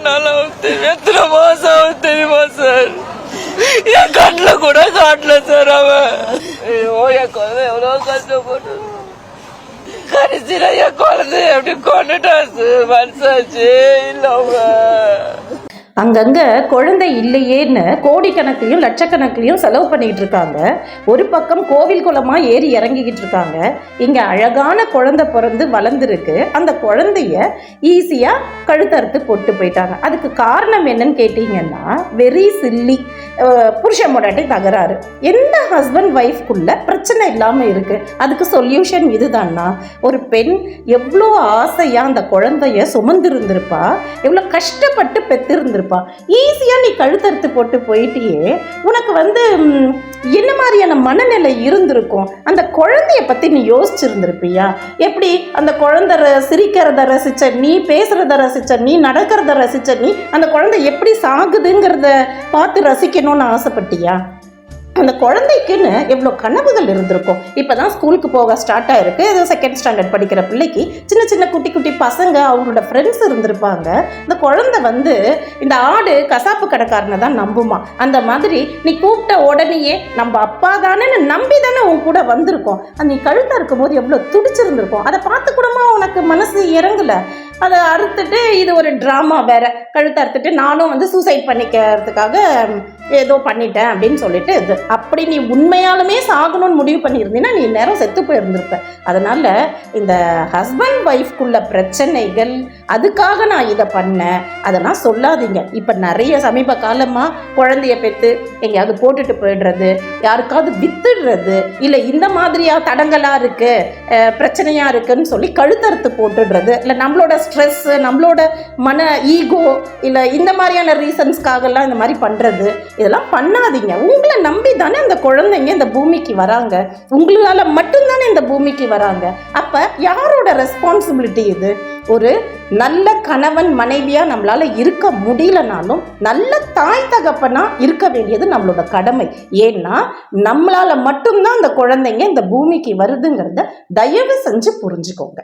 நாள் ஆகும் எத்தனை மாசம் ஆகும் தெரியுமா சார் என் கண்ணில் கூட காட்டல சார் அவன் ஐயோ என் குழந்தை எவ்வளோ கஷ்டப்பட்டு கடைசியில் என் குழந்தை எப்படி கொண்டுட்டா சார் மனசாச்சு இல்லை. அங்கங்கே குழந்தை இல்லையேன்னு கோடிக்கணக்கிலையும் லட்சக்கணக்கிலையும் செலவு பண்ணிகிட்டு இருக்காங்க. ஒரு பக்கம் கோவில் குளமாக ஏறி இறங்கிக்கிட்டு இருக்காங்க. இங்கே அழகான குழந்தை பிறந்து வளர்ந்துருக்கு. அந்த குழந்தைய ஈஸியாக கழுத்தறுத்து போட்டு போயிட்டாங்க. அதுக்கு காரணம் என்னன்னு கேட்டிங்கன்னா வெரி சில்லி புருஷன் முன்னாடி தகராறு. எந்த ஹஸ்பண்ட் ஒய்ஃப்குள்ள பிரச்சனை இல்லாமல் இருக்குது அதுக்கு சொல்யூஷன் இதுதான்னா ஒரு பெண் எவ்வளோ ஆசையாக அந்த குழந்தைய சுமந்திருந்திருப்பா எவ்வளோ கஷ்டப்பட்டு பெற்றிருந்திருப்பா ஈஸியாக நீ கழுத்தறுத்து போட்டு போயிட்டியே உனக்கு வந்து என்ன மாதிரியான மனநிலை இருந்திருக்கும்? அந்த குழந்தைய பற்றி நீ யோசிச்சிருந்திருப்பியா? எப்படி அந்த குழந்தை ர- சிரிக்கிறத ரசிச்ச நீ பேசுகிறத ரசிச்ச நீ நடக்கிறத ரசிச்ச நீ அந்த குழந்தை எப்படி சாகுதுங்கிறத பார்த்து ரசிக்கணும்னு ஆசைப்பட்டியா? அந்த குழந்தைக்குன்னு எவ்வளோ கனவுகள் இருந்திருக்கும்? இப்போ தான் ஸ்கூலுக்கு போக ஸ்டார்ட் ஆயிருக்கு. ஏதோ செகண்ட் ஸ்டாண்டர்ட் படிக்கிற பிள்ளைக்கு சின்ன சின்ன குட்டி குட்டி பசங்க அவங்களோட ஃப்ரெண்ட்ஸ் இருந்திருப்பாங்க. இந்த குழந்தை வந்து இந்த ஆடு கசாப்பு கடைக்காரனை தான் நம்புமா? அந்த மாதிரி நீ கூப்பிட்ட உடனேயே நம்ம அப்பா தானே நம்பி தானே உன் கூட வந்திருக்கோம். நீ கழுத்தாக இருக்கும்போது எவ்வளோ துடிச்சிருந்திருக்கும். அதை பார்த்து கூடமா உனக்கு மனசு இறங்கல. அதை அறுத்துட்டு இது ஒரு ட்ராமா வேற. கழுத்தை அறுத்துட்டு நானும் வந்து சூசைட் பண்ணிக்கிறதுக்காக ஏதோ பண்ணிட்டேன் அப்படின்னு சொல்லிட்டு இது. அப்படி நீ உண்மையாலுமே சாகணும்னு முடிவு பண்ணியிருந்தீங்கன்னா நீ நேரம் செத்து போயிருந்திருப்ப. அதனால இந்த ஹஸ்பண்ட் ஒய்ஃப்குள்ள பிரச்சனைகள் அதுக்காக நான் இதை பண்ணேன். அதெல்லாம் சொல்லாதீங்க. இப்போ நிறைய சமீப காலமாக குழந்தைய பெற்று எங்கேயாவது போட்டுட்டு போயிடுறது யாருக்காவது வித்துடுறது இல்லை இந்த மாதிரியாக தடங்கலாக இருக்குது பிரச்சனையாக இருக்குதுன்னு சொல்லி கழுத்தறுத்து போட்டுடுறது இல்லை நம்மளோட ஸ்ட்ரெஸ்ஸு நம்மளோட மன ஈகோ இல்லை இந்த மாதிரியான ரீசன்ஸ்க்காகலாம் இந்த மாதிரி பண்ணுறது இதெல்லாம் பண்ணாதீங்க. உங்களை நம்பி தானே அந்த குழந்தைங்க இந்த பூமிக்கு வராங்க. உங்களால் மட்டும்தானே இந்த பூமிக்கு வராங்க. அப்போ யாரோட ரெஸ்பான்சிபிலிட்டி இது? ஒரு நல்ல கணவன் மனைவியாக நம்மளால் இருக்க முடியலனாலும் நல்ல தாய் தகப்பனாக இருக்க வேண்டியது நம்மளோட கடமை. ஏன்னா நம்மளால் மட்டும்தான் அந்த குழந்தைங்க இந்த பூமிக்கு வருதுங்கிறத தயவு செஞ்சு புரிஞ்சுக்கோங்க.